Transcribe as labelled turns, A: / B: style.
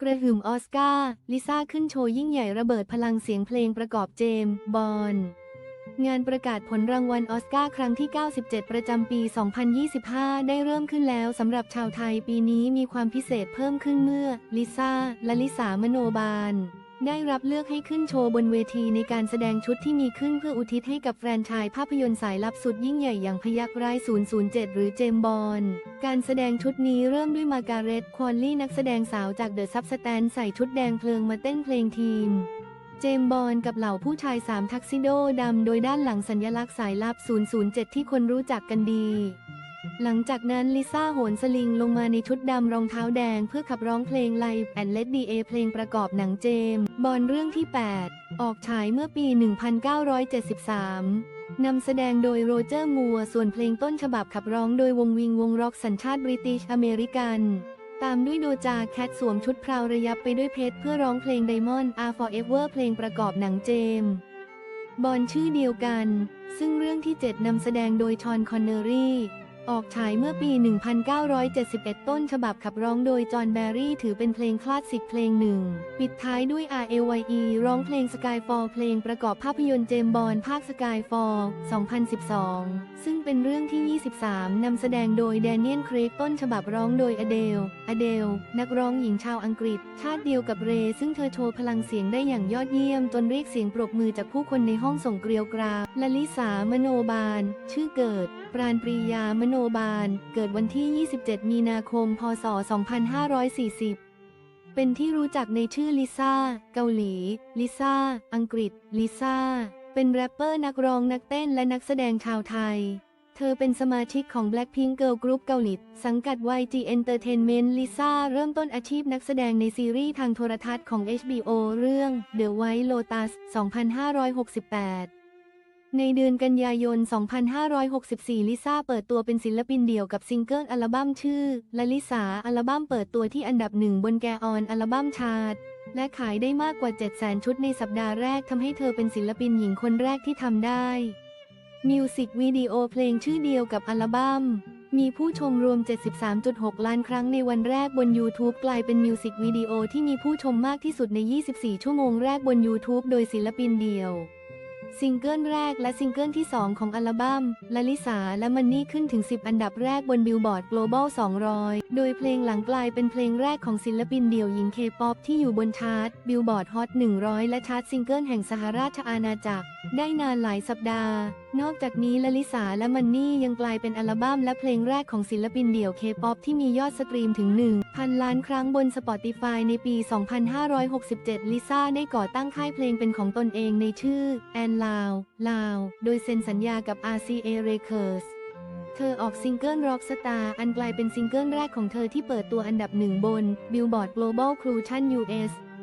A: กระหึ่มออสการ์ ลิซ่าขึ้นโชว์ยิ่งใหญ่ระเบิดพลังเสียงเพลงประกอบเจมส์บอนด์งานประกาศผลรางวัลออสการ์ครั้งที่ 97 ประจำปี 2025 ได้เริ่มขึ้นแล้วสำหรับชาวไทยปีนี้มีความพิเศษเพิ่มขึ้นเมื่อ ลิซ่าและลิสามโนบาล ได้รับเลือกให้ขึ้นโชว์บนเวทีในการแสดงชุดที่มีขึ้นเพื่ออุทิศให้กับแฟรนไชายภาพยนตร์สายลับสุดยิ่งใหญ่อย่างพยักร้าย 007 หรือเจมบอนการแสดงชุดนี้เริ่มด้วยมาการเร็ตควอนลี่นักแสดงสาวจากเดอะซับสแตนใส่ชุดแดงเพลิงมาเต้นเพลงทีม เจมบอนกับเหล่าผู้ชายสามทักซิโดดำโดยด้านหลังสัญลักษณ์สายลับ 007 ที่คนรู้จักกันดี หลังจากนั้นลิซ่าโหนสลิงลงมาในชุดดำรองเท้าแดงเพื่อขับร้องเพลง Live and Let Me A เพลงประกอบหนังเจมส์บอนด์เรื่องที่ 8 ออกฉายเมื่อปี 1973นำแสดงโดยโรเจอร์มัวส่วนเพลงต้นฉบับขับร้องโดยวงวิงวงร็อกสัญชาติบริติชอเมริกัน ตามด้วยโดจาแคทสวมชุดพราวระยับไปด้วยเพชรเพื่อร้องเพลง Diamond Are Forever เพลงประกอบหนังเจมส์บอนด์ชื่อเดียวกัน ซึ่งเรื่องที่ 7นำแสดงโดยทอนคอนเนอรี่ ออกฉายเมื่อปี 1971 ต้นฉบับขับร้องโดยจอห์นแบร์รี่ถือเป็นเพลงคลาสสิกเพลงหนึ่ง ปิดท้ายด้วย R.A.Y.E ร้องเพลง Skyfall เพลงประกอบภาพยนตร์เจมบอนภาค Skyfall 2012 ซึ่งเป็นเรื่องที่ 23 นำแสดงโดยแดเนียลครกต้นฉบับร้องโดยอเดล อเดล นักร้องหญิงชาวอังกฤษ ชาติเดียวกับเรย์ซึ่งเธอโชว์พลังเสียงได้อย่างยอดเยี่ยม จนเรียกเสียงปรบมือจากผู้คนในห้องส่งเกลียวกราวและลิสามโนบาล ชื่อเกิดปราณปรียามโนบาล เกิดวันที่ 27 มีนาคม พศ 2540 เป็นที่รู้จักในชื่อลิซ่า เกาหลี ลิซ่า อังกฤษ ลิซ่า เป็นแรปเปอร์นักร้องนักเต้นและนักแสดงชาวไทย เธอเป็นสมาชิกของ Blackpink Girl Group เกาหลี สังกัด YG Entertainment ลิซ่าเริ่มต้นอาชีพนักแสดงในซีรีส์ทางโทรทัศน์ของ HBO เรื่อง The White Lotus 2568 ในเดือนกันยายน 2564 ลิซ่าเปิดตัวเป็นศิลปินเดี่ยวกับซิงเกิลอัลบั้มชื่อละลิสาอัลบั้มเปิดตัวที่อันดับหนึ่งบนแกออนอัลบั้มชาร์ตและขายได้มากกว่า 700,000 ชุดในสัปดาห์แรกทำให้เธอเป็นศิลปินหญิงคนแรกที่ทำได้ มิวสิกวิดีโอเพลงชื่อเดียวกับอัลบั้ม มีผู้ชมรวม 73.6 ล้านครั้งในวันแรกบน YouTube กลายเป็นมิวสิกวิดีโอที่มีผู้ชมมากที่สุดใน 24 ชั่วโมงแรกบน YouTube โดยศิลปินเดี่ยว ซิงเกิลแรกและซิงเกิลที่ 2 ของอัลบั้มลลิสาและมันนี่ขึ้นถึง 10 อันดับแรกบนบิลบอร์ด Global 200 โดยเพลงหลังกลายเป็นเพลงแรกของศิลปินเดี่ยวหญิงเคป๊อปที่อยู่บนชาร์ตบิลบอร์ดฮอต100 และชาร์ตซิงเกิลแห่งสหราชอาณาจักร ได้นานหลายสัปดาห์นอกจากนี้ลลิสาและมันนี่ยังกลายเป็นอัลบั้มและเพลงแรกของศิลปินเดี่ยวเคป๊อปที่มียอดสตรีมถึง 1,000 ล้านครั้งบน Spotify ในปี 2567 ลิซ่าได้ก่อตั้งค่ายเพลงเป็นของตนเองในชื่อแอนลาวลาว โดยเซ็นสัญญากับ RCA Records เธอออกซิงเกิล Rockstar อันกลายเป็นซิงเกิลแรกของเธอที่เปิดตัวอันดับหนึ่งบน Billboard Global Clusion US